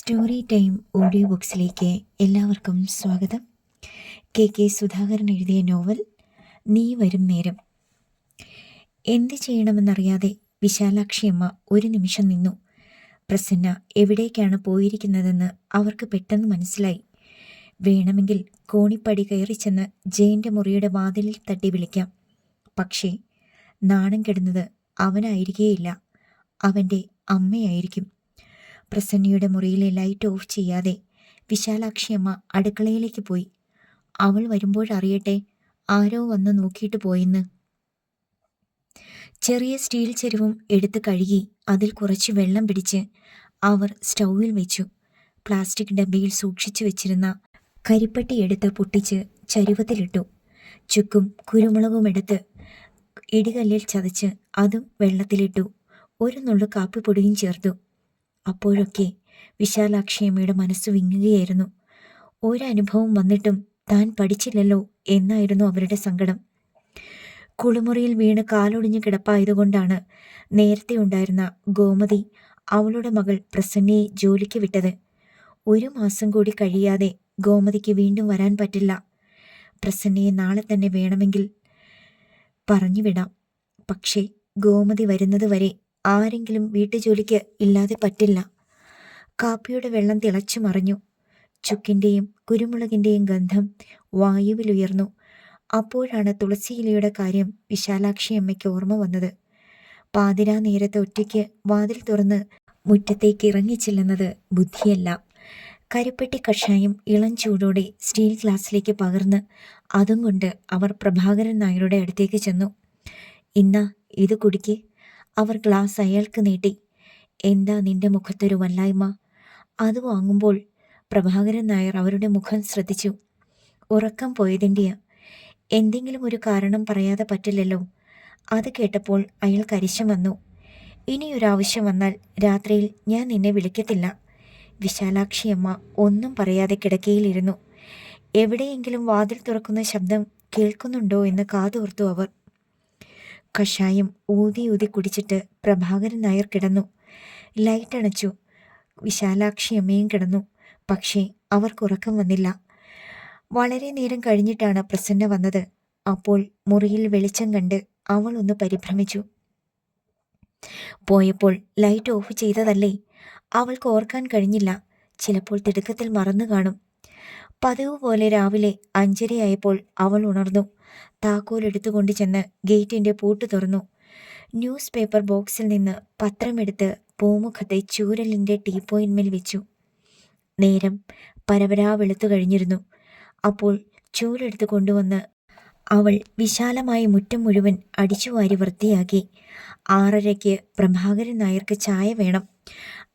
Story time audio ബുക്സിലേക്ക് എല്ലാവർക്കും സ്വാഗതം. K K Sudhakaran എഴുതിയ നോവൽ നീ വരും നേരം. എന്ത് ചെയ്യണമെന്നറിയാതെ വിശാലാക്ഷിയമ്മ ഒരു നിമിഷം നിന്നു. പ്രസന്ന എവിടേക്കാണ് പോയിരിക്കുന്നതെന്ന് അവർക്ക് പെട്ടെന്ന് മനസ്സിലായി. വേണമെങ്കിൽ കോണിപ്പടി കയറി ചെന്ന് ജയന്റെ മുറിയുടെ വാതിലിൽ തട്ടി വിളിക്കാം. പക്ഷേ നാണം കെടുന്നത് അവനായിരിക്കേയില്ല. അവന്റെ അമ്മയായിരിക്കും. പ്രസന്നയുടെ മുറിയിലെ ലൈറ്റ് ഓഫ് ചെയ്യാതെ വിശാലാക്ഷിയമ്മ അടുക്കളയിലേക്ക് പോയി. അവൾ വരുമ്പോഴറിയട്ടെ ആരോ വന്ന് നോക്കിയിട്ട് പോയെന്ന്. ചെറിയ സ്റ്റീൽ ചെരുവും എടുത്ത് കഴുകി അതിൽ കുറച്ച് വെള്ളം പിടിച്ച് അവർ സ്റ്റൗവിൽ വെച്ചു. പ്ലാസ്റ്റിക് ഡബ്ബയിൽ സൂക്ഷിച്ചു വെച്ചിരുന്ന കരിപ്പട്ടി എടുത്ത് പൊട്ടിച്ച് ചരുവത്തിലിട്ടു. ചുക്കും കുരുമുളകും എടുത്ത് ഇടികല്ലിൽ ചതച്ച് അതും വെള്ളത്തിലിട്ടു. ഒരു നുള്ളു കാപ്പിപ്പൊടിയും ചേർത്തു. അപ്പോഴൊക്കെ വിശാലാക്ഷിയമ്മയുടെ മനസ്സ് വിങ്ങുകയായിരുന്നു. ഒരനുഭവം വന്നിട്ടും താൻ പഠിച്ചില്ലല്ലോ എന്നായിരുന്നു അവരുടെ സങ്കടം. കുളിമുറിയിൽ വീണ് കാലൊടിഞ്ഞ് കിടപ്പായതുകൊണ്ടാണ് നേരത്തെ ഉണ്ടായിരുന്ന ഗോമതി അവളുടെ മകൾ പ്രസന്നയെ ജോലിക്ക് വിട്ടത്. ഒരു മാസം കൂടി കഴിയാതെ ഗോമതിക്ക് വീണ്ടും വരാൻ പറ്റില്ല. പ്രസന്നയെ നാളെ തന്നെ വേണമെങ്കിൽ പറഞ്ഞു വിടാം പക്ഷേ ഗോമതി വരുന്നത് വരെ ആരെങ്കിലും വീട്ടുജോലിക്ക് ഇല്ലാതെ പറ്റില്ല. കാപ്പിയുടെ വെള്ളം തിളച്ചു മറിഞ്ഞു. ചുക്കിന്റെയും കുരുമുളകിന്റെയും ഗന്ധം വായുവിലുയർന്നു. അപ്പോഴാണ് തുളസിയിലയുടെ കാര്യം വിശാലാക്ഷി അമ്മയ്ക്ക് ഓർമ്മ വന്നത്. പാതിരാ നേരത്തെ ഒറ്റയ്ക്ക് വാതിൽ തുറന്ന് മുറ്റത്തേക്ക് ഇറങ്ങിച്ചെല്ലുന്നത് ബുദ്ധിയല്ല. കരുപ്പെട്ടി കഷായം ഇളം ചൂടോടെ സ്റ്റീൽ ഗ്ലാസ്സിലേക്ക് പകർന്ന് അതും കൊണ്ട് അവർ പ്രഭാകരൻ നായരുടെ അടുത്തേക്ക് ചെന്നു. ഇന്നാ ഇത് കുടിക്ക്. അവർ ഗ്ലാസ് അയാൾക്ക് നീട്ടി. എന്താ നിന്റെ മുഖത്തൊരു വല്ലായ്മ? അത് വാങ്ങുമ്പോൾ പ്രഭാകരൻ നായർ അവരുടെ മുഖം ശ്രദ്ധിച്ചു. ഉറക്കം പോയതിന്റെയാ എന്തെങ്കിലും ഒരു കാരണം പറയാതെ പറ്റില്ലല്ലോ. അത് കേട്ടപ്പോൾ അയാൾ കരിശം വന്നു. ഇനിയൊരാവശ്യം വന്നാൽ രാത്രിയിൽ ഞാൻ നിന്നെ വിളിക്കത്തില്ല. വിശാലാക്ഷിയമ്മ ഒന്നും പറയാതെ കിടക്കയിലിരുന്നു. എവിടെയെങ്കിലും വാതിൽ തുറക്കുന്ന ശബ്ദം കേൾക്കുന്നുണ്ടോ എന്ന് കാതോർത്തു അവർ. കഷായം ഊതി ഊതി കുടിച്ചിട്ട് പ്രഭാകരൻ നായർ കിടന്നു. ലൈറ്റ് അണച്ചു. വിശാലാക്ഷി അമ്മയും കിടന്നു. പക്ഷേ അവർക്ക് ഉറക്കം വന്നില്ല. വളരെ നേരം കഴിഞ്ഞിട്ടാണ് പ്രസന്ന വന്നത്. അപ്പോൾ മുറിയിൽ വെളിച്ചം കണ്ട് അവൾ ഒന്ന് പരിഭ്രമിച്ചു. പോയപ്പോൾ ലൈറ്റ് ഓഫ് ചെയ്തതല്ലേ? അവൾക്ക് ഓർക്കാൻ കഴിഞ്ഞില്ല. ചിലപ്പോൾ തിടുക്കത്തിൽ മറന്നു കാണും. പതിവ് പോലെ രാവിലെ അഞ്ചരയായപ്പോൾ അവൾ ഉണർന്നു. താക്കോൽ എടുത്തുകൊണ്ട് ചെന്ന് ഗേറ്റിന്റെ പൂട്ട് തുറന്നു. ന്യൂസ് പേപ്പർ ബോക്സിൽ നിന്ന് പത്രമെടുത്ത് പൂമുഖത്തെ ചൂരലിന്റെ ടീപ്പോയിന്മേൽ വെച്ചു. നേരം പരവരാ വെളുത്തു കഴിഞ്ഞിരുന്നു. അപ്പോൾ ചൂലെടുത്ത് കൊണ്ടുവന്ന് അവൾ വിശാലമായ മുറ്റം മുഴുവൻ അടിച്ചുവാരി വൃത്തിയാക്കി. ആറരയ്ക്ക് പ്രഭാകരൻ നായർക്ക് ചായ വേണം.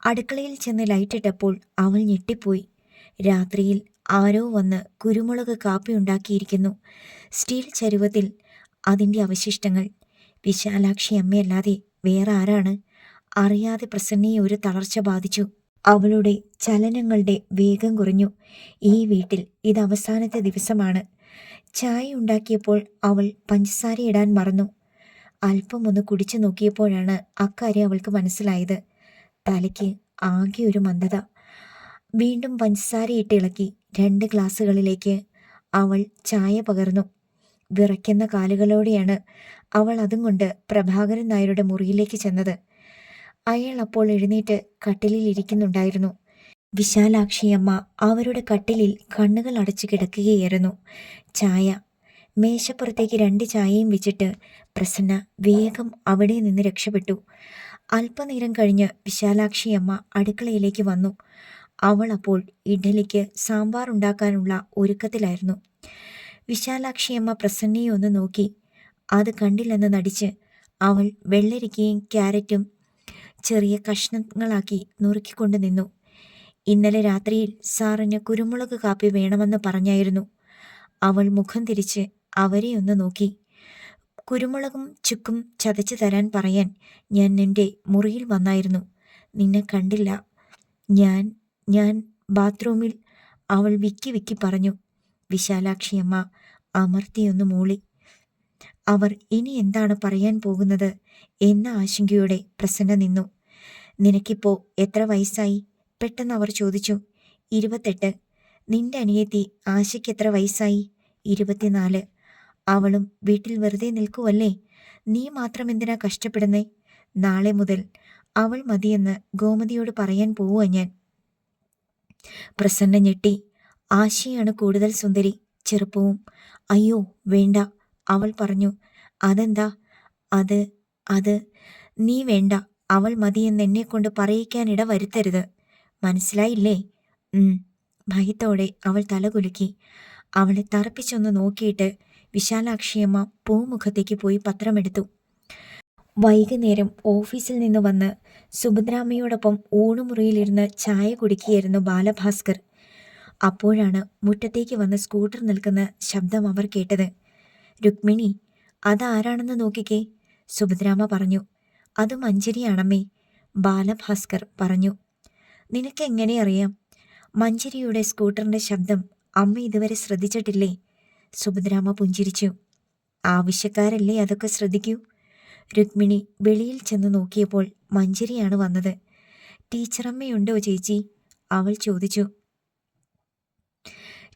അടുക്കളയിൽ ചെന്ന് ലൈറ്റിട്ടപ്പോൾ അവൾ ഞെട്ടിപ്പോയി. രാത്രിയിൽ ആരോ വന്ന് കുരുമുളക് കാപ്പി ഉണ്ടാക്കിയിരിക്കുന്നു. സ്റ്റീൽ ചരുവത്തിൽ അതിന്റെ അവശിഷ്ടങ്ങൾ. വിശാലാക്ഷി അമ്മയല്ലാതെ വേറെ ആരാണ്? അറിയാതെ പ്രസന്നയെ ഒരു തളർച്ച ബാധിച്ചു. അവളുടെ ചലനങ്ങളുടെ വേഗം കുറഞ്ഞു. ഈ വീട്ടിൽ ഇത് അവസാനത്തെ ദിവസമാണ്. ചായ ഉണ്ടാക്കിയപ്പോൾ അവൾ പഞ്ചസാര ഇടാൻ മറന്നു. അല്പം ഒന്ന് കുടിച്ചു നോക്കിയപ്പോഴാണ് അക്കാര്യം അവൾക്ക് മനസ്സിലായത്. തലയ്ക്ക് ആകെ ഒരു മന്ദത. വീണ്ടും പഞ്ചസാര ഇളക്കി. രണ്ട് ഗ്ലാസ്സുകളിലേക്ക് അവൾ ചായ പകർന്നു. വിറയ്ക്കുന്ന കാലുകളോടെയാണ് അവൾ അതും കൊണ്ട് പ്രഭാകരൻ നായരുടെ മുറിയിലേക്ക് ചെന്നത്. അയാൾ അപ്പോൾ എഴുന്നേറ്റ് കട്ടിലിൽ ഇരിക്കുന്നുണ്ടായിരുന്നു. വിശാലാക്ഷിയമ്മ അവരുടെ കട്ടിലിൽ കണ്ണുകൾ അടച്ചു കിടക്കുകയായിരുന്നു. ചായ. മേശപ്പുറത്തേക്ക് രണ്ട് ചായയും വെച്ചിട്ട് പ്രസന്ന വേഗം അവിടെ നിന്ന് രക്ഷപ്പെട്ടു. അല്പനേരം കഴിഞ്ഞ് വിശാലാക്ഷിയമ്മ അടുക്കളയിലേക്ക് വന്നു. അവൾ അപ്പോൾ ഇഡ്ഡലിക്ക് സാമ്പാർ ഉണ്ടാക്കാനുള്ള ഒരുക്കത്തിലായിരുന്നു. വിശാലാക്ഷിയമ്മ പ്രസന്നയെ ഒന്ന് നോക്കി. അത് കണ്ടില്ലെന്ന് നടിച്ച് അവൾ വെള്ളരിക്കയും ക്യാരറ്റും ചെറിയ കഷ്ണങ്ങളാക്കി നുറുക്കിക്കൊണ്ട് നിന്നു. ഇന്നലെ രാത്രിയിൽ സാറിന് കുരുമുളക് കാപ്പി വേണമെന്ന് പറഞ്ഞായിരുന്നു. അവൾ മുഖം തിരിച്ച് അവരെ ഒന്ന് നോക്കി. കുരുമുളകും ചുക്കും ചതച്ചു തരാൻ പറയാൻ ഞാൻ നിന്റെ മുറിയിൽ വന്നായിരുന്നു. നിന്നെ കണ്ടില്ല. ഞാൻ ഞാൻ ബാത്റൂമിൽ അവൾ വിക്കി വിക്കി പറഞ്ഞു വിശാലാക്ഷിയമ്മ അമർത്തിയൊന്ന് മൂളി. അവർ ഇനി എന്താണ് പറയാൻ പോകുന്നത്? എന്ന ആശങ്കയോടെ പ്രസന്ന നിന്നു. നിനക്കിപ്പോ എത്ര വയസ്സായി? പെട്ടെന്ന് അവർ ചോദിച്ചു. ഇരുപത്തെട്ട്. നിന്റെ അനിയത്തി ആശയ്ക്ക് എത്ര വയസ്സായി? ഇരുപത്തിനാല്. അവളും വീട്ടിൽ വെറുതെ നിൽക്കുവല്ലേ? നീ മാത്രം എന്തിനാ കഷ്ടപ്പെടുന്നേ? നാളെ മുതൽ അവൾ മതിയെന്ന് ഗോമതിയോട് പറയാൻ പോവുക ഞാൻ. പ്രസന്ന ഞെട്ടി. ആശയാണ് കൂടുതൽ സുന്ദരി. ചെറുപ്പവും. അയ്യോ വേണ്ട. അവൾ പറഞ്ഞു. അതെന്താ? അത് അത്. നീ വേണ്ട. അവൾ മതിയെന്ന് എന്നെ കൊണ്ട് പറയിക്കാനിട വരുത്തരുത്. മനസ്സിലായില്ലേ? ഭയത്തോടെ അവൾ തലകുലുക്കി അവളെ തറപ്പിച്ചൊന്ന് നോക്കിയിട്ട് വിശാലാക്ഷിയമ്മ പൂമുഖത്തേക്ക് പോയി പത്രമെടുത്തു. വൈകുന്നേരം ഓഫീസിൽ നിന്ന് വന്ന് സുഭദ്രാമ്മയോടൊപ്പം ഊണുമുറിയിലിരുന്ന് ചായ കുടിക്കുകയായിരുന്നു ബാലഭാസ്കർ. അപ്പോഴാണ് മുറ്റത്തേക്ക് വന്ന് സ്കൂട്ടർ നിൽക്കുന്ന ശബ്ദം അവർ കേട്ടത്. രുക്മിണി അതാരാണെന്ന് നോക്കിക്കേ. സുഭദ്രാമ്മ പറഞ്ഞു അത് മഞ്ജരിയാണമ്മേ ബാലഭാസ്കർ പറഞ്ഞു. നിനക്കെങ്ങനെ അറിയാം? മഞ്ജരിയുടെ സ്കൂട്ടറിന്റെ ശബ്ദം അമ്മ ഇതുവരെ ശ്രദ്ധിച്ചിട്ടില്ലേ? സുഭദ്രാമ്മ പുഞ്ചിരിച്ചു. ആവശ്യക്കാരല്ലേ അതൊക്കെ ശ്രദ്ധിക്കൂ. രുക്മിണി വെളിയിൽ ചെന്ന് നോക്കിയപ്പോൾ മഞ്ജരിയാണ് വന്നത്. ടീച്ചറമ്മയുണ്ടോ ചേച്ചി? അവൾ ചോദിച്ചു.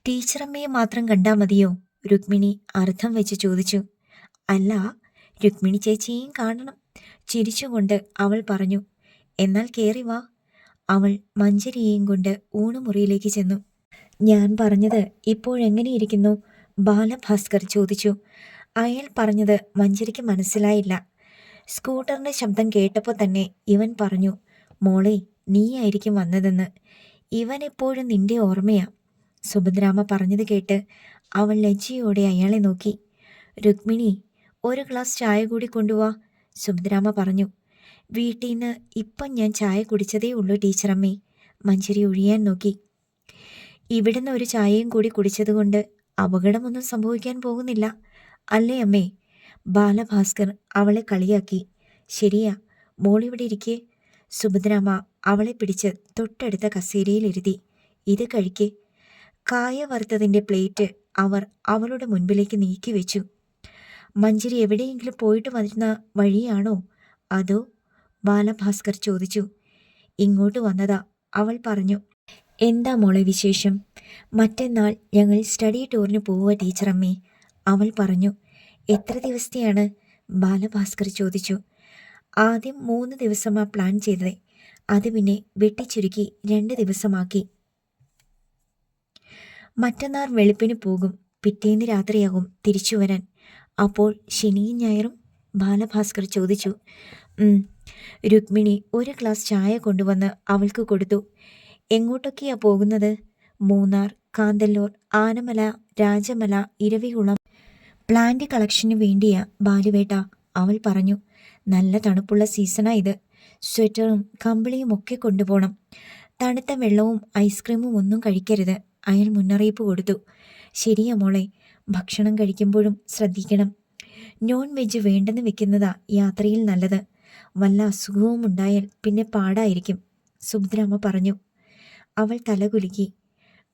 ടീച്ചറമ്മയെ മാത്രം കണ്ടാൽ മതിയോ? രുക്മിണി അർത്ഥം വെച്ച് ചോദിച്ചു. അല്ല രുക്മിണി ചേച്ചിയും കാണണം ചിരിച്ചുകൊണ്ട് അവൾ പറഞ്ഞു. എന്നാൽ കയറി വാ. അവൾ മഞ്ജരിയെയും കൊണ്ട് ഊണുമുറിയിലേക്ക് ചെന്നു. ഞാൻ പറഞ്ഞത് ഇപ്പോഴെങ്ങനെയിരിക്കുന്നു? ബാലഭാസ്കർ ചോദിച്ചു. അയാൾ പറഞ്ഞത് മഞ്ജരിക്ക് മനസ്സിലായില്ല. സ്കൂട്ടറിന്റെ ശബ്ദം കേട്ടപ്പോൾ തന്നെ ഇവൻ പറഞ്ഞു മോളെ നീയായിരിക്കും വന്നതെന്ന്. ഇവൻ എപ്പോഴും നിന്റെ ഓർമ്മയാ. സുഭദ്രാമ പറഞ്ഞത് കേട്ട് അവൾ ലജ്ജയോടെ അയാളെ നോക്കി. രുക്മിണി ഒരു ഗ്ലാസ് ചായ കൂടി കൊണ്ടുവാ സുഭദ്രാമ പറഞ്ഞു. വീട്ടിൽ നിന്ന് ഇപ്പം ഞാൻ ചായ കുടിച്ചതേ ഉള്ളൂ ടീച്ചറമ്മേ മഞ്ജരി ഒഴിയാൻ നോക്കി. ഇവിടുന്ന് ഒരു ചായയും കൂടി കുടിച്ചതുകൊണ്ട് അപകടമൊന്നും സംഭവിക്കാൻ പോകുന്നില്ല അല്ലേ അമ്മേ? ബാലഭാസ്കർ അവളെ കളിയാക്കി. ശരിയാ മോളിവിടെ ഇരിക്കെ സുഭദ്രാമ്മ അവളെ പിടിച്ച് തൊട്ടടുത്ത കസേരയിലിരുത്തി ഇത് കഴിക്കെ. കായ വറുത്തതിന്റെ പ്ലേറ്റ് അവർ അവളുടെ മുൻപിലേക്ക് നീക്കി വെച്ചു. മഞ്ജരി എവിടെയെങ്കിലും പോയിട്ട് വരുന്ന വഴിയാണോ അതോ ബാലഭാസ്കർ ചോദിച്ചു. ഇങ്ങോട്ട് വന്നതാ അവൾ പറഞ്ഞു. എന്താ മോളെ വിശേഷം? മറ്റന്നാൾ ഞങ്ങൾ സ്റ്റഡി ടൂറിന് പോവുക ടീച്ചറമ്മേ അവൾ പറഞ്ഞു. എത്ര ദിവസത്തെയാണ്? ബാലഭാസ്കർ ചോദിച്ചു. ആദ്യം മൂന്ന് ദിവസമാ പ്ലാൻ ചെയ്തത്. അത് പിന്നെ വെട്ടിച്ചുരുക്കി രണ്ട് ദിവസമാക്കി. മറ്റന്നാൾ വെളുപ്പിന് പോകും. പിറ്റേന്ന് രാത്രിയാകും തിരിച്ചു വരാൻ. അപ്പോൾ ശനിയും ഞായറും ബാലഭാസ്കർ ചോദിച്ചു. രുക്മിണി ഒരു ഗ്ലാസ് ചായ കൊണ്ടുവന്ന് അവൾക്ക് കൊടുത്തു. എങ്ങോട്ടൊക്കെയാ പോകുന്നത്? മൂന്നാർ കാന്തല്ലൂർ ആനമല രാജമല ഇരവികുളം. പ്ലാന്റ് കളക്ഷന് വേണ്ടിയാ ബാലുവേട്ട അവൾ പറഞ്ഞു നല്ല തണുപ്പുള്ള സീസണാ ഇത്. സ്വെറ്ററും കമ്പിളിയും ഒക്കെ കൊണ്ടുപോകണം തണുത്ത വെള്ളവും ഐസ്ക്രീമും ഒന്നും കഴിക്കരുത്. അയാൾ മുന്നറിയിപ്പ് കൊടുത്തു. ശരിയാ മോളെ ഭക്ഷണം കഴിക്കുമ്പോഴും ശ്രദ്ധിക്കണം. നോൺ വെജ് വേണ്ടെന്ന് വെക്കുന്നതാ യാത്രയിൽ നല്ലത്. വല്ല അസുഖവും ഉണ്ടായാൽ പിന്നെ പാടായിരിക്കും സുഭദ്രാമ്മ പറഞ്ഞു. അവൾ തലകുലുക്കി.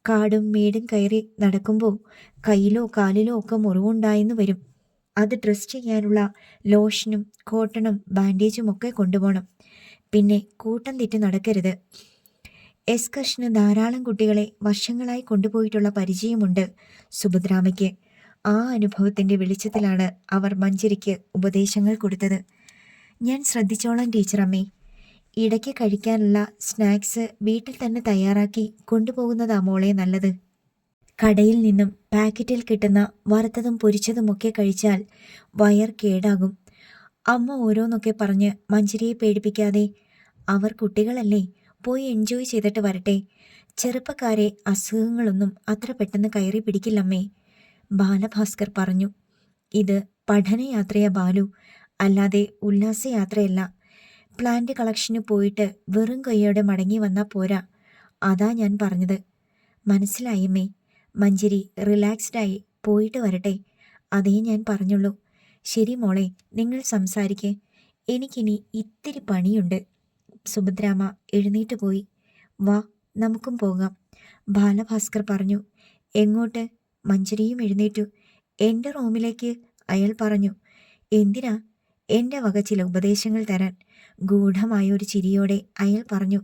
കാടും മേടും കയറി നടക്കുമ്പോൾ കയ്യിലോ കാലിലോ ഒക്കെ മുറിവുണ്ടായെന്ന് വരും. അത് ഡ്രസ് ചെയ്യാനുള്ള ലോഷനും കോട്ടണും ബാൻഡേജും ഒക്കെ കൊണ്ടുപോകണം. പിന്നെ കൂട്ടം തെറ്റി നടക്കരുത്. എസ്കഷന് ധാരാളം കുട്ടികളെ വർഷങ്ങളായി കൊണ്ടുപോയിട്ടുള്ള പരിചയമുണ്ട് സുഭദ്രാമയ്ക്ക്. ആ അനുഭവത്തിന്റെ വെളിച്ചത്തിലാണ് അവർ മഞ്ജരിക്ക് ഉപദേശങ്ങൾ കൊടുത്തത്. ഞാൻ ശ്രദ്ധിച്ചോളാം ടീച്ചറമ്മേ. ഇടയ്ക്ക് കഴിക്കാനുള്ള സ്നാക്സ് വീട്ടിൽ തന്നെ തയ്യാറാക്കി കൊണ്ടുപോകുന്നതാ മോളെ നല്ലത്. കടയിൽ നിന്നും പാക്കറ്റിൽ കിട്ടുന്ന വറുത്തതും പൊരിച്ചതുമൊക്കെ കഴിച്ചാൽ വയർ കേടാകും. അമ്മ ഓരോന്നൊക്കെ പറഞ്ഞ് മഞ്ജരിയെ പേടിപ്പിക്കാതെ അവർ കുട്ടികളല്ലേ പോയി എൻജോയ് ചെയ്തിട്ട് വരട്ടെ. ചെറുപ്പക്കാരെ അസുഖങ്ങളൊന്നും അത്ര പെട്ടെന്ന് കയറി പിടിക്കില്ലമ്മേ ബാലഭാസ്കർ പറഞ്ഞു. ഇത് പഠനയാത്രയാ ബാലു. അല്ലാതെ ഉല്ലാസയാത്രയല്ല. പ്ലാന്റ് കളക്ഷന് പോയിട്ട് വെറും കൈയോടെ മടങ്ങി വന്നാൽ പോരാ. അതാ ഞാൻ പറഞ്ഞത്. മനസ്സിലായമ്മേ മഞ്ജരി റിലാക്സ്ഡായി പോയിട്ട് വരട്ടെ. അതേ ഞാൻ പറഞ്ഞുള്ളൂ. ശരി മോളെ നിങ്ങൾ സംസാരിക്കേ. എനിക്കിനി ഇത്തിരി പണിയുണ്ട്. സുഭദ്രാമ എഴുന്നേറ്റ് പോയി. വാ നമുക്കും പോകാം. ബാലഭാസ്കർ പറഞ്ഞു. എങ്ങോട്ട്? മഞ്ജരിയും എഴുന്നേറ്റു. എന്റെ റൂമിലേക്ക് അയാൾ പറഞ്ഞു. എന്തിനാ? എന്റെ വക ചില ഉപദേശങ്ങൾ തരാൻ. ഗൂഢമായ ഒരു ചിരിയോടെ അയാൾ പറഞ്ഞു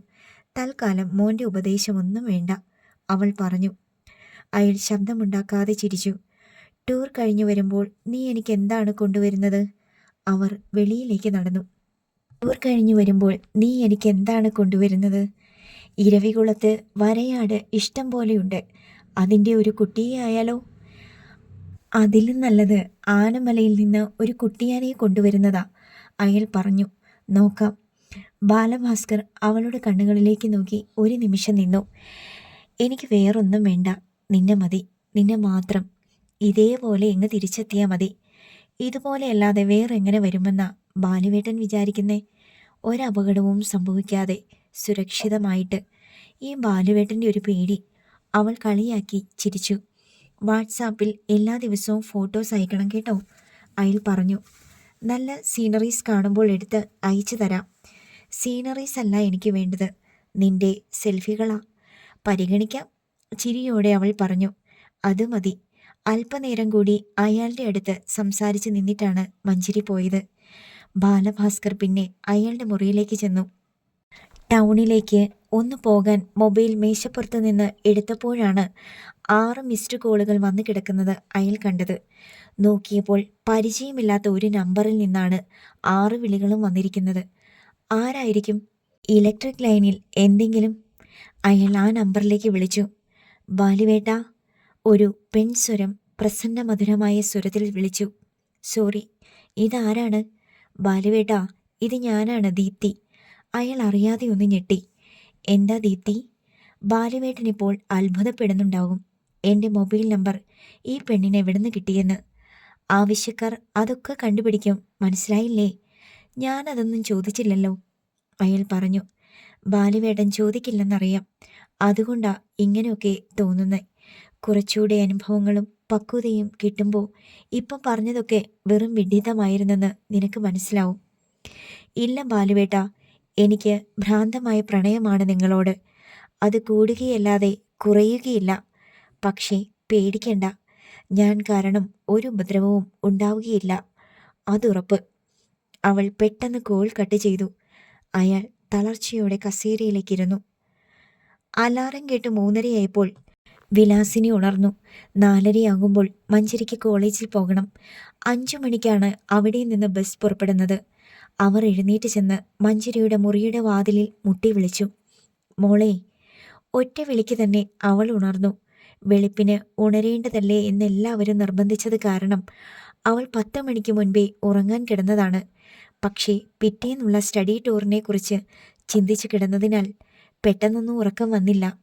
തൽക്കാലം മോന്റെ ഉപദേശമൊന്നും വേണ്ട അവൾ പറഞ്ഞു. അയാൾ ശബ്ദമുണ്ടാക്കാതെ ചിരിച്ചു. ടൂർ കഴിഞ്ഞു വരുമ്പോൾ നീ എനിക്ക് എന്താണ് കൊണ്ടുവരുന്നത്? അവർ വെളിയിലേക്ക് നടന്നു. ടൂർ കഴിഞ്ഞു വരുമ്പോൾ നീ എനിക്ക് എന്താണ് കൊണ്ടുവരുന്നത്? ഇരവികുളത്ത് വരയാട് ഇഷ്ടം പോലെയുണ്ട്. അതിന്റെ ഒരു കുട്ടിയെ ആയാലോ? അതിലും നല്ലത് ആനമലയിൽ നിന്ന് ഒരു കുട്ടിയാനെ കൊണ്ടുവരുന്നതാ അയാൾ പറഞ്ഞു. നോക്കാം. ബാലഭാസ്കർ അവളുടെ കണ്ണുകളിലേക്ക് നോക്കി ഒരു നിമിഷം നിന്നു. എനിക്ക് വേറൊന്നും വേണ്ട. നിന്നെ മതി. നിന്നെ മാത്രം. ഇതേപോലെ എങ്ങ് തിരിച്ചെത്തിയാൽ മതി. ഇതുപോലെയല്ലാതെ വേറെ എങ്ങനെ വരുമെന്നാ ബാലുവേട്ടൻ വിചാരിക്കുന്നേ? ഒരപകടവും സംഭവിക്കാതെ സുരക്ഷിതമായിട്ട്. ഈ ബാലുവേട്ടന്റെ ഒരു പേടി അവൾ കളിയാക്കി ചിരിച്ചു. വാട്സാപ്പിൽ എല്ലാ ദിവസവും ഫോട്ടോസ് അയക്കണം കേട്ടോ അയാൾ പറഞ്ഞു. നല്ല സീനറീസ് കാണുമ്പോൾ എടുത്ത് അയച്ചു തരാം. സീനറീസ് അല്ല എനിക്ക് വേണ്ടത്. നിന്റെ സെൽഫികളാ പരിഗണിക്കാം. ചിരിയോടെ അവൾ പറഞ്ഞു. അത് മതി. അല്പനേരം കൂടി അയാളുടെ അടുത്ത് സംസാരിച്ച് നിന്നിട്ടാണ് മഞ്ചരി പോയത്. ബാലഭാസ്കർ പിന്നെ അയാളുടെ മുറിയിലേക്ക് ചെന്നു. ടൗണിലേക്ക് ഒന്ന് പോകാൻ മൊബൈൽ മേശപ്പുറത്ത് നിന്ന് എടുത്തപ്പോഴാണ് ആറ് മിസ്ഡ് കോളുകൾ വന്നു കിടക്കുന്നത് അയാൾ കണ്ടത്. നോക്കിയപ്പോൾ പരിചയമില്ലാത്ത ഒരു നമ്പറിൽ നിന്നാണ് ആറ് വിളികളും വന്നിരിക്കുന്നത്. ആരായിരിക്കും ഇലക്ട്രിക് ലൈനിൽ എന്തെങ്കിലും? അയാൾ ആ നമ്പറിലേക്ക് വിളിച്ചു. ബാലുവേട്ട ഒരു പെൺസ്വരം പ്രസന്നമധുരമായ സ്വരത്തിൽ വിളിച്ചു. സോറി ഇതാരാണ്? ബാലുവേട്ട ഇത് ഞാനാണ് ദീപ്തി. അയാൾ അറിയാതെ ഒന്ന് ഞെട്ടി. എന്താ ദീപ്തി? ബാലുവേട്ടനിപ്പോൾ അത്ഭുതപ്പെടുന്നുണ്ടാകും. എന്റെ മൊബൈൽ നമ്പർ ഈ പെണ്ണിനെ എവിടുന്ന് കിട്ടിയെന്ന്? ആവശ്യക്കാർ അതൊക്കെ കണ്ടുപിടിക്കും. മനസ്സിലായില്ലേ? ഞാനതൊന്നും ചോദിച്ചില്ലല്ലോ. അയാൾ പറഞ്ഞു ബാലുവേട്ടൻ ചോദിക്കില്ലെന്നറിയാം. അതുകൊണ്ടാ ഇങ്ങനെയൊക്കെ തോന്നുന്നത് കുറച്ചുകൂടെ അനുഭവങ്ങളും പക്വതയും കിട്ടുമ്പോൾ ഇപ്പം പറഞ്ഞതൊക്കെ വെറും വിഡിതമായിരുന്നെന്ന് നിനക്ക് മനസ്സിലാവും. ഇല്ല ബാലുവേട്ട എനിക്ക് ഭ്രാന്തമായ പ്രണയമാണ് നിങ്ങളോട്. അത് കൂടുകയല്ലാതെ കുറയുകയില്ല. പക്ഷേ പേടിക്കണ്ട. ഞാൻ കാരണം ഒരു ഉപദ്രവവും ഉണ്ടാവുകയില്ല. അതുറപ്പ് അവൾ പെട്ടെന്ന് കോൾ കട്ട് ചെയ്തു. അയാൾ തളർച്ചയോടെ കസേരയിലേക്കിരുന്നു. അലാറം കേട്ട് മൂന്നരയായപ്പോൾ വിലാസിനി ഉണർന്നു. നാലരയാകുമ്പോൾ മഞ്ചരിക്ക് കോളേജിൽ പോകണം. അഞ്ചു മണിക്കാണ് അവിടെ നിന്ന് ബസ് പുറപ്പെടുന്നത്. അവർ എഴുന്നേറ്റ് ചെന്ന് മഞ്ചരിയുടെ മുറിയുടെ വാതിലിൽ മുട്ടി വിളിച്ചു. മോളെ ഒറ്റ വിളിക്ക് തന്നെ അവൾ ഉണർന്നു. വെളുപ്പിന് ഉണരേണ്ടതല്ലേ എന്നെല്ലാവരും നിർബന്ധിച്ചത് കാരണം അവൾ പത്ത് മണിക്ക് മുൻപേ ഉറങ്ങാൻ കിടന്നതാണ്. പക്ഷേ പിറ്റേന്നുള്ള സ്റ്റഡി ടൂറിനെ കുറിച്ച് ചിന്തിച്ചു കിടന്നതിനാൽ പെട്ടെന്നൊന്നും ഉറക്കം വന്നില്ല.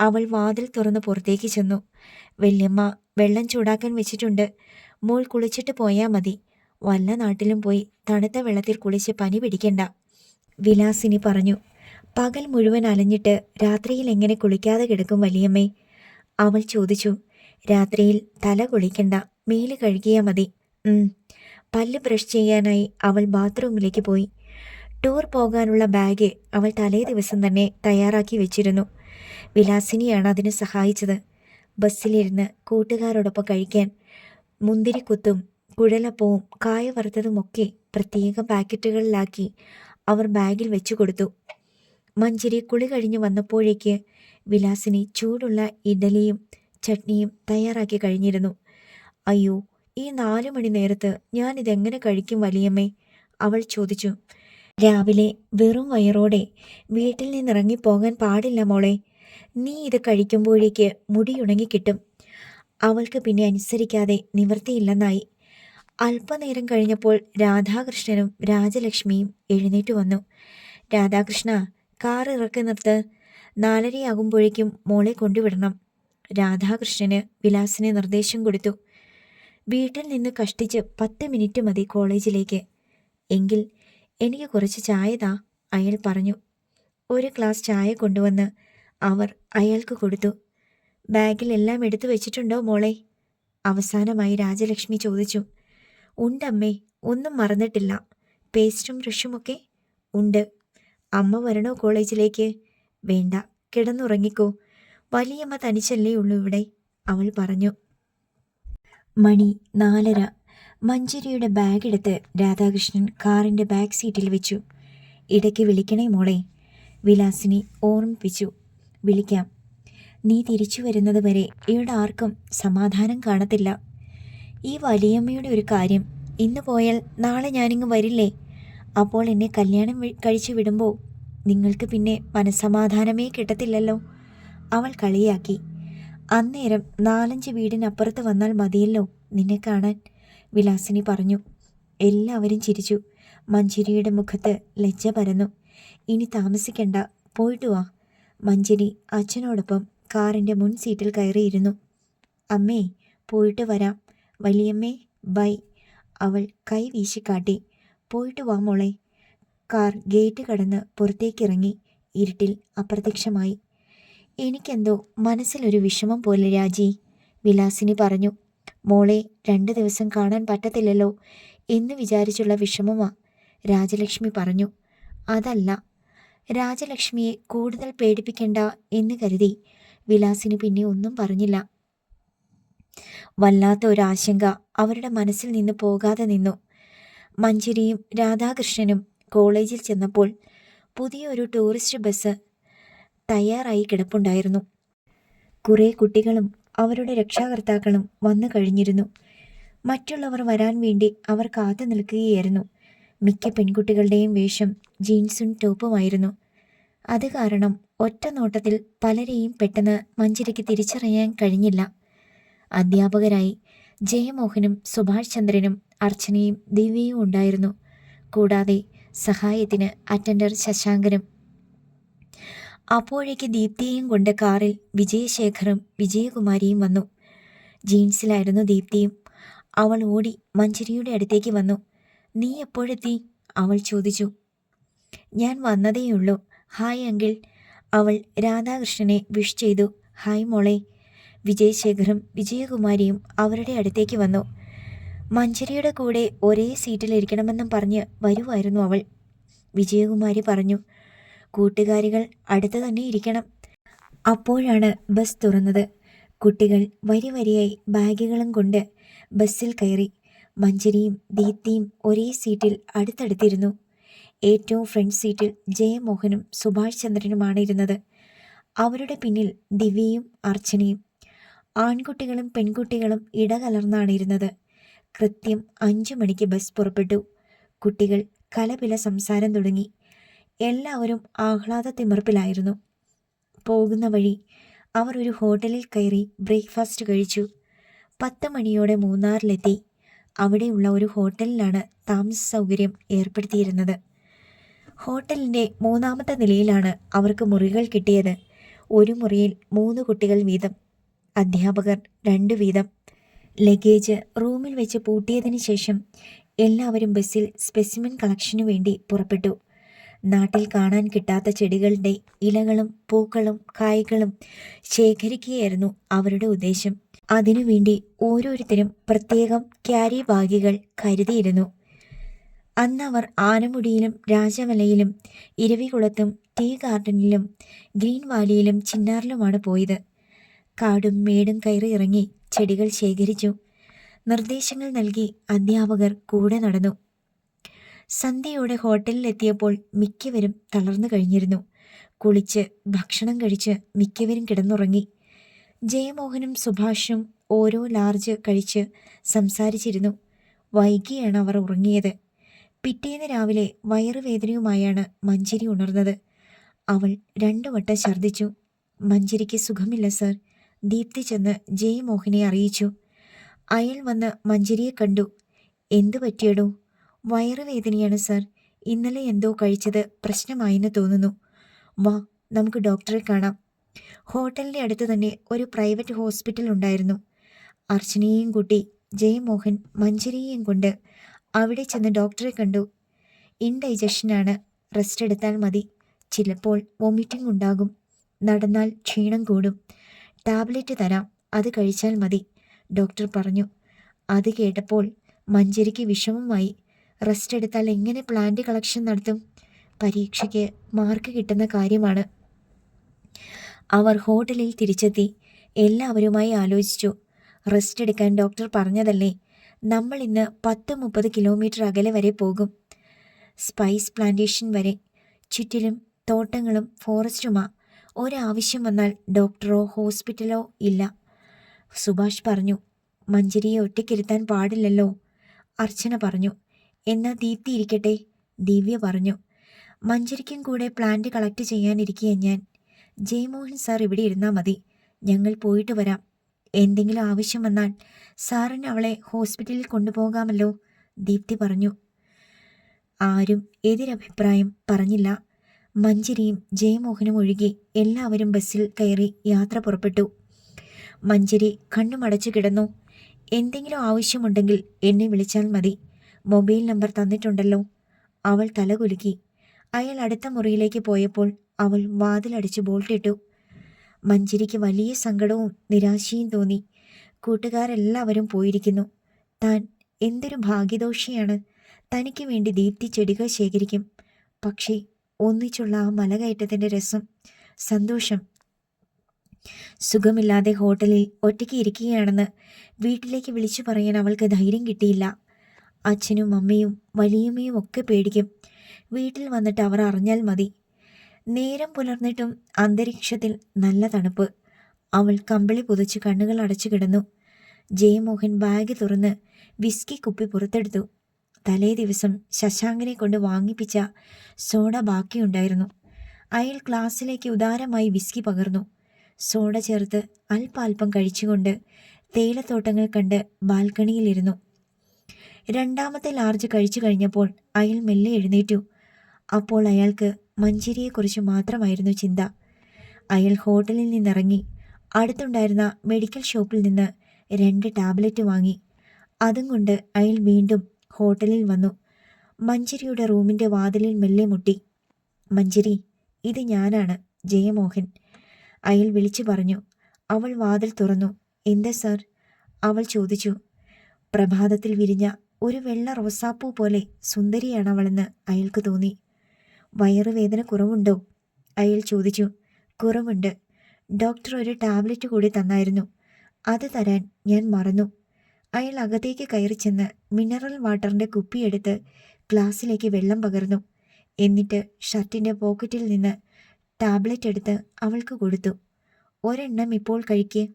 അവൾ വാതിൽ തുറന്ന് പുറത്തേക്ക് ചെന്നു. വല്യമ്മ വെള്ളം ചൂടാക്കാൻ വെച്ചിട്ടുണ്ട്. മോൾ കുളിച്ചിട്ട് പോയാൽ മതി. വല്ല നാട്ടിലും പോയി തണുത്ത വെള്ളത്തിൽ കുളിച്ച് പനി പിടിക്കണ്ട വിലാസിനി പറഞ്ഞു. പകൽ മുഴുവൻ അലഞ്ഞിട്ട് രാത്രിയിൽ എങ്ങനെ കുളിക്കാതെ കിടക്കും വലിയമ്മേ? അവൾ ചോദിച്ചു രാത്രിയിൽ തല കുളിക്കണ്ട മേൽ കഴുകിയാൽ മതി. പല്ല് ബ്രഷ് ചെയ്യാനായി അവൾ ബാത്റൂമിലേക്ക് പോയി. ടൂർ പോകാനുള്ള ബാഗ് അവൾ തലേ ദിവസം തന്നെ തയ്യാറാക്കി വെച്ചിരുന്നു. വിലാസിനിയാണ് അതിന് സഹായിച്ചത്. ബസ്സിലിരുന്ന് കൂട്ടുകാരോടൊപ്പം കഴിക്കാൻ മുന്തിരിക്കുത്തും കുഴലപ്പവും കായ വറുത്തതുമൊക്കെ പ്രത്യേക പാക്കറ്റുകളിലാക്കി അവർ ബാഗിൽ വെച്ചു കൊടുത്തു. മഞ്ചരി കുളി കഴിഞ്ഞു വന്നപ്പോഴേക്ക് വിലാസിനി ചൂടുള്ള ഇഡലിയും ചട്നിയും തയ്യാറാക്കി കഴിഞ്ഞിരുന്നു. അയ്യോ ഈ നാലു മണി നേരത്ത് ഞാൻ ഇതെങ്ങനെ കഴിക്കും വലിയമ്മേ? അവൾ ചോദിച്ചു. രാവിലെ വെറും വയറോടെ വീട്ടിൽ നിന്നിറങ്ങിപ്പോകാൻ പാടില്ല മോളെ. നീ ഇത് കഴിക്കുമ്പോഴേക്ക് മുടി ഉണങ്ങിക്കിട്ടും അവൾക്ക് പിന്നെ അനുസരിക്കാതെ നിവൃത്തിയില്ലെന്നായി. അല്പനേരം കഴിഞ്ഞപ്പോൾ രാധാകൃഷ്ണനും രാജലക്ഷ്മിയും എഴുന്നേറ്റ് വന്നു. രാധാകൃഷ്ണ കാർ ഇറക്കി നിർത്ത്. നാലരയാകുമ്പോഴേക്കും മോളെ കൊണ്ടുവിടണം. രാധാകൃഷ്ണന് വിലാസിന് നിർദ്ദേശം കൊടുത്തു. വീട്ടിൽ നിന്ന് കഷ്ടിച്ച് പത്ത് മിനിറ്റ് മതി കോളേജിലേക്ക്. എങ്കിൽ എനിക്ക് കുറച്ച് ചായ താ അയാൾ പറഞ്ഞു. ഒരു ഗ്ലാസ് ചായ കൊണ്ടുവന്ന് അവർ അയാൾക്ക് കൊടുത്തു. ബാഗിൽ എല്ലാം എടുത്തു വെച്ചിട്ടുണ്ടോ മോളെ? അവസാനമായി രാജലക്ഷ്മി ചോദിച്ചു. ഉണ്ടമ്മേ ഒന്നും മറന്നിട്ടില്ല. പേസ്റ്റും ബ്രഷുമൊക്കെ ഉണ്ട്. അമ്മ വരണോ കോളേജിലേക്ക്? വേണ്ട കിടന്നുറങ്ങിക്കോ. വലിയമ്മ തനിച്ചല്ലേ ഉള്ളൂ ഇവിടെ അവൾ പറഞ്ഞു. മണി നാലര. മഞ്ജരിയുടെ ബാഗെടുത്ത് രാധാകൃഷ്ണൻ കാറിന്റെ ബാക്ക് സീറ്റിൽ വെച്ചു. ഇടയ്ക്ക് വിളിക്കണേ മോളെ വിലാസിനെ ഓർമ്മിപ്പിച്ചു. വിളിക്കാം. നീ തിരിച്ചു വരുന്നത് വരെ ഇവിടെ ആർക്കും സമാധാനം കാണത്തില്ല. ഈ വലിയമ്മയുടെ ഒരു കാര്യം ഇന്ന് പോയാൽ നാളെ ഞാനിങ്ങ് വരില്ലേ? അപ്പോൾ എന്നെ കല്യാണം കഴിച്ചു വിടുമ്പോൾ നിങ്ങൾക്ക് പിന്നെ മനസ്സമാധാനമേ കിട്ടത്തില്ലല്ലോ. അവൾ കളിയാക്കി. അന്നേരം നാലഞ്ച് വീടിനപ്പുറത്ത് വന്നാൽ മതിയല്ലോ നിന്നെ കാണാൻ. വിലാസിനി പറഞ്ഞു. എല്ലാവരും ചിരിച്ചു. മഞ്ജരിയുടെ മുഖത്ത് ലജ്ജ പരന്നു. ഇനി താമസിക്കണ്ട. പോയിട്ട് വാ. മഞ്ജരി അച്ഛനോടൊപ്പം കാറിന്റെ മുൻ സീറ്റിൽ കയറിയിരുന്നു. അമ്മേ പോയിട്ട് വരാം. വലിയമ്മേ ബൈ. അവൾ കൈ വീശിക്കാട്ടി. പോയിട്ട് വാ മോളെ. കാർ ഗേറ്റ് കടന്ന് പുറത്തേക്കിറങ്ങി ഇരുട്ടിൽ അപ്രത്യക്ഷമായി. എനിക്കെന്തോ മനസ്സിലൊരു വിഷമം പോലെ രാജി. വിലാസിനി പറഞ്ഞു മോളെ രണ്ട് ദിവസം കാണാൻ പറ്റത്തില്ലല്ലോ എന്ന് വിചാരിച്ചുള്ള വിഷമമാ രാജലക്ഷ്മി പറഞ്ഞു. അതല്ല രാജലക്ഷ്മിയെ കൂടുതൽ പേടിപ്പിക്കണ്ട എന്ന് കരുതി വിലാസിന് പിന്നെ ഒന്നും പറഞ്ഞില്ല. വല്ലാത്ത ഒരാശങ്ക അവരുടെ മനസ്സിൽ നിന്ന് പോകാതെ നിന്നു. മഞ്ജരിയും രാധാകൃഷ്ണനും കോളേജിൽ ചെന്നപ്പോൾ പുതിയൊരു ടൂറിസ്റ്റ് ബസ് തയ്യാറായി കിടപ്പുണ്ടായിരുന്നു. കുറേ കുട്ടികളും അവരുടെ രക്ഷാകർത്താക്കളും വന്നു കഴിഞ്ഞിരുന്നു. മറ്റുള്ളവർ വരാൻ വേണ്ടി അവർ കാത്തു നിൽക്കുകയായിരുന്നു. മിക്ക പെൺകുട്ടികളുടെയും വേഷം ജീൻസും ടോപ്പുമായിരുന്നു. അത് കാരണം ഒറ്റ നോട്ടത്തിൽ പലരെയും പെട്ടെന്ന് മഞ്ചരിക്ക് തിരിച്ചറിയാൻ കഴിഞ്ഞില്ല. അധ്യാപകരായി ജയമോഹനും സുഭാഷ് ചന്ദ്രനും അർച്ചനയും ദിവ്യയും ഉണ്ടായിരുന്നു. കൂടാതെ സഹായത്തിന് അറ്റൻഡർ ശശാങ്കനും. അപ്പോഴേക്ക് ദീപ്തിയെയും കൊണ്ട് കാറിൽ വിജയശേഖറും വിജയകുമാരിയും വന്നു. ജീൻസിലായിരുന്നു ദീപ്തിയും. അവൾ ഓടി മഞ്ചരിയുടെ അടുത്തേക്ക് വന്നു. നീ എപ്പോഴെത്തി? അവൾ ചോദിച്ചു. ഞാൻ വന്നതേയുള്ളൂ. Hi uncle. അവൾ രാധാകൃഷ്ണനെ വിഷ് ചെയ്തു. ഹായ് മോളെ. വിജയശേഖറും വിജയകുമാരിയും അവരുടെ അടുത്തേക്ക് വന്നു. മഞ്ചരിയുടെ കൂടെ ഒരേ സീറ്റിലിരിക്കണമെന്നും പറഞ്ഞ് വരുമായിരുന്നു അവൾ. വിജയകുമാരി പറഞ്ഞു. കൂട്ടുകാരികൾ അടുത്ത് തന്നെ ഇരിക്കണം. അപ്പോഴാണ് ബസ് തുറന്നത്. കുട്ടികൾ വരി വരിയായി ബാഗുകളും കൊണ്ട് ബസ്സിൽ കയറി. മഞ്ജരിയും ദീപ്തിയും ഒരേ സീറ്റിൽ അടുത്തടുത്തിരുന്നു. ഏറ്റവും ഫ്രണ്ട് സീറ്റിൽ ജയമോഹനും സുഭാഷ് ചന്ദ്രനുമാണ് ഇരുന്നത്. അവരുടെ പിന്നിൽ ദിവ്യയും അർച്ചനയും. ആൺകുട്ടികളും പെൺകുട്ടികളും ഇടകലർന്നാണ് ഇരുന്നത്. കൃത്യം അഞ്ചു മണിക്ക് ബസ് പുറപ്പെട്ടു. കുട്ടികൾ കലപില സംസാരം തുടങ്ങി. എല്ലാവരും ആഹ്ലാദ തിമിർപ്പിലായിരുന്നു പോകുന്ന വഴി അവർ ഒരു ഹോട്ടലിൽ കയറി ബ്രേക്ക്ഫാസ്റ്റ് കഴിച്ചു. പത്ത് മണിയോടെ മൂന്നാറിലെത്തി. അവിടെയുള്ള ഒരു ഹോട്ടലിലാണ് താമസ സൗകര്യം ഏർപ്പെടുത്തിയിരുന്നത്. ഹോട്ടലിന്റെ മൂന്നാമത്തെ നിലയിലാണ് അവർക്ക് മുറികൾ കിട്ടിയത്. ഒരു മുറിയിൽ മൂന്ന് കുട്ടികൾ വീതം. അധ്യാപകർ രണ്ട് വീതം. ലഗേജ് റൂമിൽ വെച്ച് പൂട്ടിയതിന് ശേഷം എല്ലാവരും ബസ്സിൽ സ്പെസിമെൻ കളക്ഷനു വേണ്ടി പുറപ്പെട്ടു. നാട്ടിൽ കാണാൻ കിട്ടാത്ത ചെടികളുടെ ഇലകളും പൂക്കളും കായ്കളും ശേഖരിക്കുകയായിരുന്നു അവരുടെ ഉദ്ദേശം. അതിനുവേണ്ടി ഓരോരുത്തരും പ്രത്യേകം ക്യാരി ബാഗുകൾ കരുതിയിരുന്നു. അന്നവർ ആനമുടിയിലും രാജമലയിലും ഇരവികുളത്തും ടീ ഗാർഡനിലും ഗ്രീൻ വാലിയിലും ചിന്നാറിലുമാണ് പോയത്. കാടും മേടും കയറി ഇറങ്ങി ചെടികൾ ശേഖരിച്ചു. നിർദ്ദേശങ്ങൾ നൽകി അധ്യാപകർ കൂടെ നടന്നു. സന്ധ്യയോടെ ഹോട്ടലിൽ ഹോട്ടലിലെത്തിയപ്പോൾ മിക്കവരും തളർന്നു കഴിഞ്ഞിരുന്നു. കുളിച്ച് ഭക്ഷണം കഴിച്ച് മിക്കവരും കിടന്നുറങ്ങി. ജയമോഹനും സുഭാഷും ഓരോ ലാർജ് കഴിച്ച് സംസാരിച്ചിരുന്നു. വൈകിയാണ് അവർ ഉറങ്ങിയത്. പിറ്റേന്ന് രാവിലെ വയറുവേദനയുമായാണ് മഞ്ചരി ഉണർന്നത്. അവൾ രണ്ടു വട്ടം ഛർദ്ദിച്ചു. മഞ്ചരിക്ക് സുഖമില്ല സർ. ദീപ്തി ചെന്ന് ജയമോഹനെ അറിയിച്ചു. അയാൾ വന്ന് മഞ്ചരിയെ കണ്ടു. എന്തു പറ്റിയടോ? വയറുവേദനയാണ് സാർ. ഇന്നലെ എന്തോ കഴിച്ചത് പ്രശ്നമായെന്ന് തോന്നുന്നു. വാ നമുക്ക് ഡോക്ടറെ കാണാം. ഹോട്ടലിന്റെ അടുത്ത് തന്നെ ഒരു പ്രൈവറ്റ് ഹോസ്പിറ്റൽ ഉണ്ടായിരുന്നു. അർച്ചനയെയും കൂട്ടി ജയമോഹൻ മഞ്ചരിയെയും കൊണ്ട് അവിടെ ചെന്ന് ഡോക്ടറെ കണ്ടു. ഇൻഡൈജഷനാണ് റെസ്റ്റ് എടുത്താൽ മതി. ചിലപ്പോൾ വൊമിറ്റിംഗ് ഉണ്ടാകും. നടന്നാൽ ക്ഷീണം കൂടും. ടാബ്ലറ്റ് തരാം. അത് കഴിച്ചാൽ മതി. ഡോക്ടർ പറഞ്ഞു. അത് കേട്ടപ്പോൾ മഞ്ചരിക്ക് വിഷമമായി. റെസ്റ്റ് എടുത്താൽ എങ്ങനെ പ്ലാന്റ് കളക്ഷൻ നടത്തും? പരീക്ഷയ്ക്ക് മാർക്ക് കിട്ടുന്ന കാര്യമാണ്. അവർ ഹോട്ടലിൽ തിരിച്ചെത്തി. എല്ലാവരുമായി ആലോചിച്ചു. റെസ്റ്റ് എടുക്കാൻ ഡോക്ടർ പറഞ്ഞതല്ലേ? നമ്മൾ ഇന്ന് പത്ത് മുപ്പത് കിലോമീറ്റർ അകലെ വരെ പോകും. സ്പൈസ് പ്ലാന്റേഷൻ വരെ. ചുറ്റിലും തോട്ടങ്ങളും ഫോറസ്റ്റുമാ. ഒരാവശ്യം വന്നാൽ ഡോക്ടറോ ഹോസ്പിറ്റലോ ഇല്ല. സുഭാഷ് പറഞ്ഞു മഞ്ജരിയെ ഒറ്റയ്ക്കിരുത്താൻ പാടില്ലല്ലോ. അർച്ചന പറഞ്ഞു എന്നാ ദീപ്തി ഇരിക്കട്ടെ ദിവ്യ പറഞ്ഞു മഞ്ജരിക്കും കൂടെ പ്ലാന്റ് കളക്ട് ചെയ്യാനിരിക്കുക ഞാൻ. ജയമോഹൻ സാർ ഇവിടെ ഇരുന്നാൽ മതി. ഞങ്ങൾ പോയിട്ട് വരാം. എന്തെങ്കിലും ആവശ്യം വന്നാൽ സാറിന് അവളെ ഹോസ്പിറ്റലിൽ കൊണ്ടുപോകാമല്ലോ ദീപ്തി പറഞ്ഞു. ആരും എതിരഭിപ്രായം പറഞ്ഞില്ല. മഞ്ജരിയും ജയമോഹനും ഒഴികെ എല്ലാവരും ബസ്സിൽ കയറി യാത്ര പുറപ്പെട്ടു. മഞ്ജരി കണ്ണുമടച്ചു കിടന്നു. എന്തെങ്കിലും ആവശ്യമുണ്ടെങ്കിൽ എന്നെ വിളിച്ചാൽ മതി. മൊബൈൽ നമ്പർ തന്നിട്ടുണ്ടല്ലോ. അവൾ തലകുലുക്കി അയാൾ അടുത്ത മുറിയിലേക്ക് പോയപ്പോൾ അവൾ വാതിലടിച്ച് ബോൾട്ടിട്ടു. മഞ്ചരിക്ക് വലിയ സങ്കടവും നിരാശയും തോന്നി. കൂട്ടുകാരെല്ലാവരും പോയിരിക്കുന്നു. താൻ എന്തൊരു ഭാഗ്യദോഷിയാണ്. തനിക്ക് വേണ്ടി ദീപ്തി ചെടികൾ ശേഖരിക്കും. പക്ഷേ ഒന്നിച്ചുള്ള ആ മലകയറ്റത്തിന്റെ രസം സന്തോഷം സുഖമില്ലാതെ ഹോട്ടലിൽ ഒറ്റയ്ക്ക് ഇരിക്കുകയാണെന്ന് വീട്ടിലേക്ക് വിളിച്ചു പറയാൻ അവൾക്ക് ധൈര്യം കിട്ടിയില്ല. അച്ഛനും അമ്മയും വലിയമ്മയും ഒക്കെ പേടിക്കും. വീട്ടിൽ വന്നിട്ട് അവർ അറിഞ്ഞാൽ മതി. നേരം പുലർന്നിട്ടും അന്തരീക്ഷത്തിൽ നല്ല തണുപ്പ്. അവൾ കമ്പിളി പുതച്ച് കണ്ണുകൾ അടച്ചു കിടന്നു. ജയമോഹൻ ബാഗ് തുറന്ന് വിസ്കി കുപ്പി പുറത്തെടുത്തു. തലേ ദിവസം ശശാങ്കനെ കൊണ്ട് വാങ്ങിപ്പിച്ച സോഡ ബാക്കിയുണ്ടായിരുന്നു. അയാൾ ക്ലാസ്സിലേക്ക് ഉദാരമായി വിസ്കി പകർന്നു. സോഡ ചേർത്ത് അല്പാൽപ്പം കഴിച്ചുകൊണ്ട് തേയിലത്തോട്ടങ്ങൾ കണ്ട് ബാൽക്കണിയിലിരുന്നു. രണ്ടാമത്തെ ലാർജ് കഴിച്ചു കഴിഞ്ഞപ്പോൾ അയാൾ മെല്ലെ എഴുന്നേറ്റു. അപ്പോൾ അയാൾക്ക് മഞ്ചേരിയെക്കുറിച്ച് മാത്രമായിരുന്നു ചിന്ത. അയാൾ ഹോട്ടലിൽ നിന്നിറങ്ങി അടുത്തുണ്ടായിരുന്ന മെഡിക്കൽ ഷോപ്പിൽ നിന്ന് രണ്ട് ടാബ്ലറ്റ് വാങ്ങി. അതും കൊണ്ട് അയാൾ വീണ്ടും ഹോട്ടലിൽ വന്നു. മഞ്ചരിയുടെ റൂമിന്റെ വാതിലിൽ മെല്ലെ മുട്ടി. മഞ്ചരി ഇത് ഞാനാണ് ജയമോഹൻ. അയാൾ വിളിച്ചു പറഞ്ഞു. അവൾ വാതിൽ തുറന്നു. എന്താ സർ? അവൾ ചോദിച്ചു. പ്രഭാതത്തിൽ വിരിഞ്ഞ ഒരു വെള്ള റോസാപ്പൂ പോലെ സുന്ദരിയാണ് അവളെന്ന് അയാൾക്ക് തോന്നി. വയറുവേദന കുറവുണ്ടോ? അയാൾ ചോദിച്ചു. കുറവുണ്ട്. ഡോക്ടർ ഒരു ടാബ്ലറ്റ് കൂടി തന്നായിരുന്നു. അത് തരാൻ ഞാൻ മറന്നു. അയാൾ അകത്തേക്ക് കയറി ചെന്ന് മിനറൽ വാട്ടറിന്റെ കുപ്പിയെടുത്ത് ഗ്ലാസ്സിലേക്ക് വെള്ളം പകർന്നു. എന്നിട്ട് ഷർട്ടിന്റെ പോക്കറ്റിൽ നിന്ന് ടാബ്ലറ്റ് എടുത്ത് അവൾക്ക് കൊടുത്തു. ഒരെണ്ണം ഇപ്പോൾ കഴിക്ക്.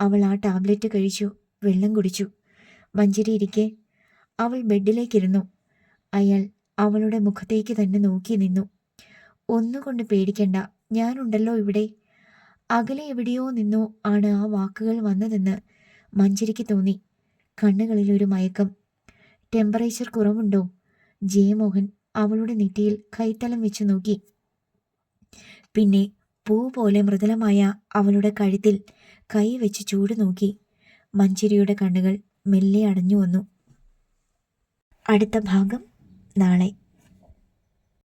അവൾ ആ ടാബ്ലറ്റ് കഴിച്ചു വെള്ളം കുടിച്ചു. മഞ്ചരി ഇരിക്കെ. അവൾ ബെഡിലേക്കിരുന്നു. അയാൾ അവളുടെ മുഖത്തേക്ക് തന്നെ നോക്കി നിന്നു. ഒന്നുകൊണ്ട് പേടിക്കണ്ട ഞാനുണ്ടല്ലോ ഇവിടെ. അകലെ എവിടെയോ നിന്നോ ആണ് ആ വാക്കുകൾ വന്നതെന്ന് മഞ്ചരിക്ക് തോന്നി. കണ്ണുകളിൽ ഒരു മയക്കം. ടെമ്പറേച്ചർ കുറവുണ്ടോ? ജയമോഹൻ അവളുടെ നെറ്റിയിൽ കൈത്തലം വെച്ച് നോക്കി. പിന്നെ പൂ പോലെ മൃദുലമായ അവളുടെ കഴുത്തിൽ കൈ വെച്ച് ചൂട് നോക്കി മഞ്ചരിയുടെ കണ്ണുകൾ മെല്ലെ അടഞ്ഞു വന്നു. അടുത്ത ഭാഗം നാളെ.